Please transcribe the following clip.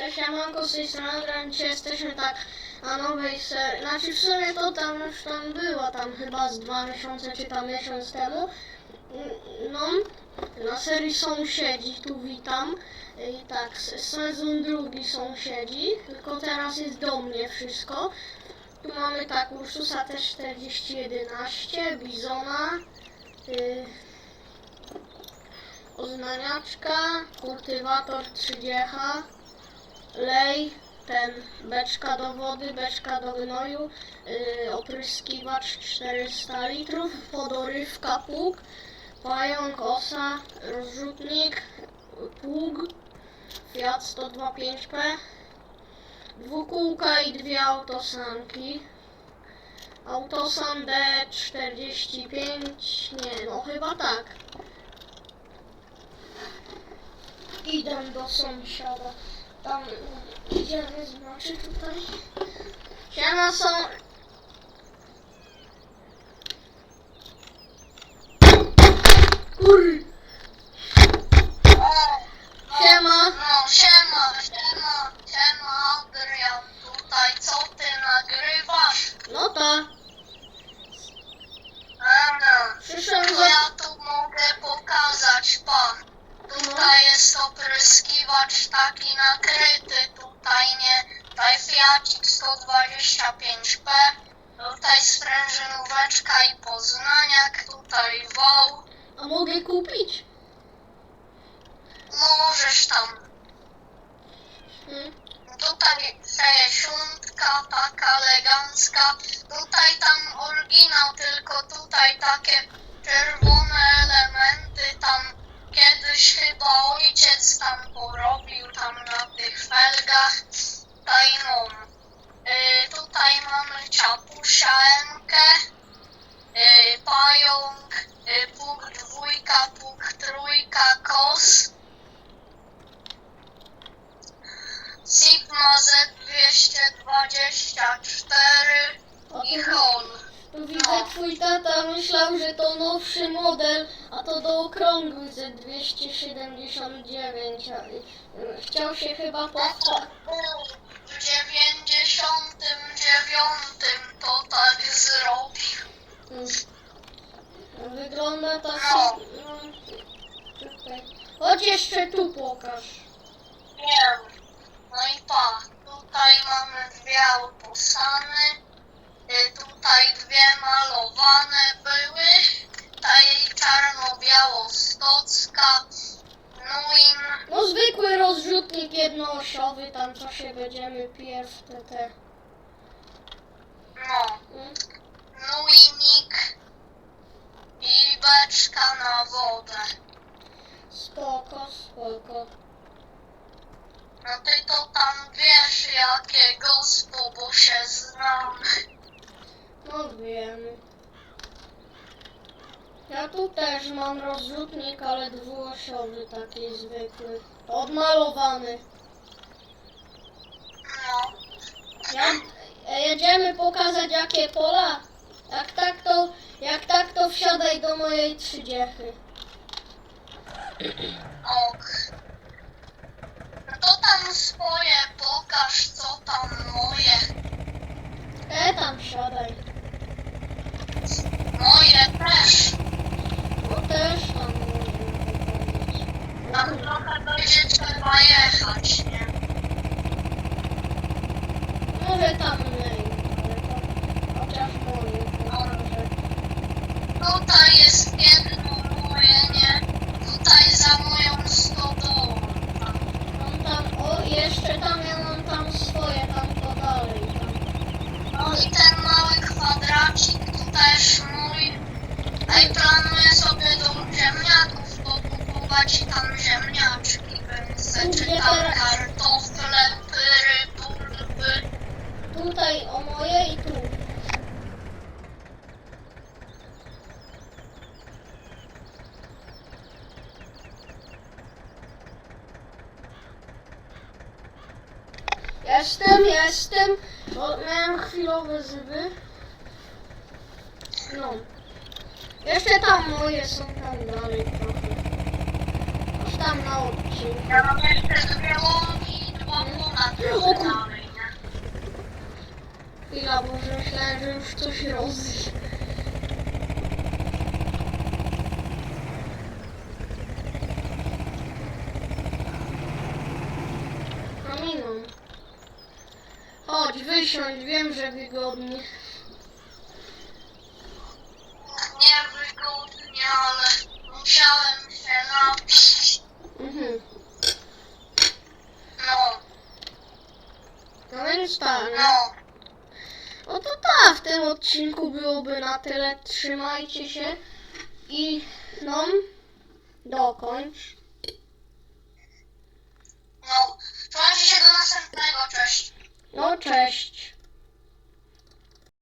Cześć, Jamanko, z tej jesteśmy tak na nowej serii. Znaczy w sumie to tam już tam była, tam chyba z dwa miesiące czy tam miesiąc temu. No, na serii Sąsiedzi, tu witam. I tak, sezon drugi Sąsiedzi, tylko teraz jest do mnie wszystko. Tu mamy tak Ursusa też 4011, Bizona, y, oznaniaczka, kultywator 30, lej, ten beczka do wody, beczka do gnoju, yy, opryskiwacz 400 litrów, podorywka, pług, pająk, osa, rozrzutnik, pług, Fiat 125P, dwukółka i dwie autosanki. Autosan D45, nie no chyba tak. Idę do sąsiada. Tam idziemy, znaczy tutaj. Siema są. Kur... opryskiwacz taki nakryty, tutaj nie, tutaj Fiacik 125P, tutaj sprężynóweczka i poznaniak, tutaj wał, A mogę kupić? możesz tam Hmm. Tutaj sześćdziesiątka, taka elegancka. Tutaj tam oryginał, tylko tutaj takie czerwone elementy. Tam kiedyś chyba ojciec tam porobił tam na tych felgach. Tutaj no. Y, tutaj mamy czapusia Emkę, y, pająk, y, puk dwójka, puk trójka, tata myślał, że to nowszy model, a to do okrągłych ze 279. a, y, Chciał się chyba w 99 to tak zrobił. Wygląda to No. no, tutaj. Chodź jeszcze tu pokaż. Wiem. No i pa, tutaj mamy dwie autosany. Malowane były. Tutaj czarno-biało-stocka. No i No zwykły rozrzutnik jednoosiowy, tam co się będziemy pierw te te. no. Mm. Nuinik i beczka na wodę. Spoko, spoko. No ty to tam wiesz jakie gospo, bo się znam. No wiemy. Ja tu też mam rozrzutnik, ale dwuosiowy taki zwykły. Odmalowany. No, Ja, e, jedziemy pokazać jakie pola. Jak tak to, jak tak to wsiadaj do mojej trzydziechy. ok. No to tam swoje pokaż, co tam moje. E tam wsiadaj. Moje też. No też tam. Tam trochę będzie trzeba jechać, nie? Może tam moje i tu. Jestem, jestem, bo miałem chwilowe zyby. No. Jeszcze tam moje są tam dalej trochę. Aż tam na odcinku. Ja mam jeszcze dwie łąki i dwa pola. erozji. Kaminą. Chodź, wysiądź, wiem, że wygodnie. Nie wygodnie, ale musiałem się napić. Mhm. No, No więc tak. No w tym odcinku byłoby na tyle. Trzymajcie się i no, dokończ. No, trzymajcie się do następnego, cześć. No, cześć.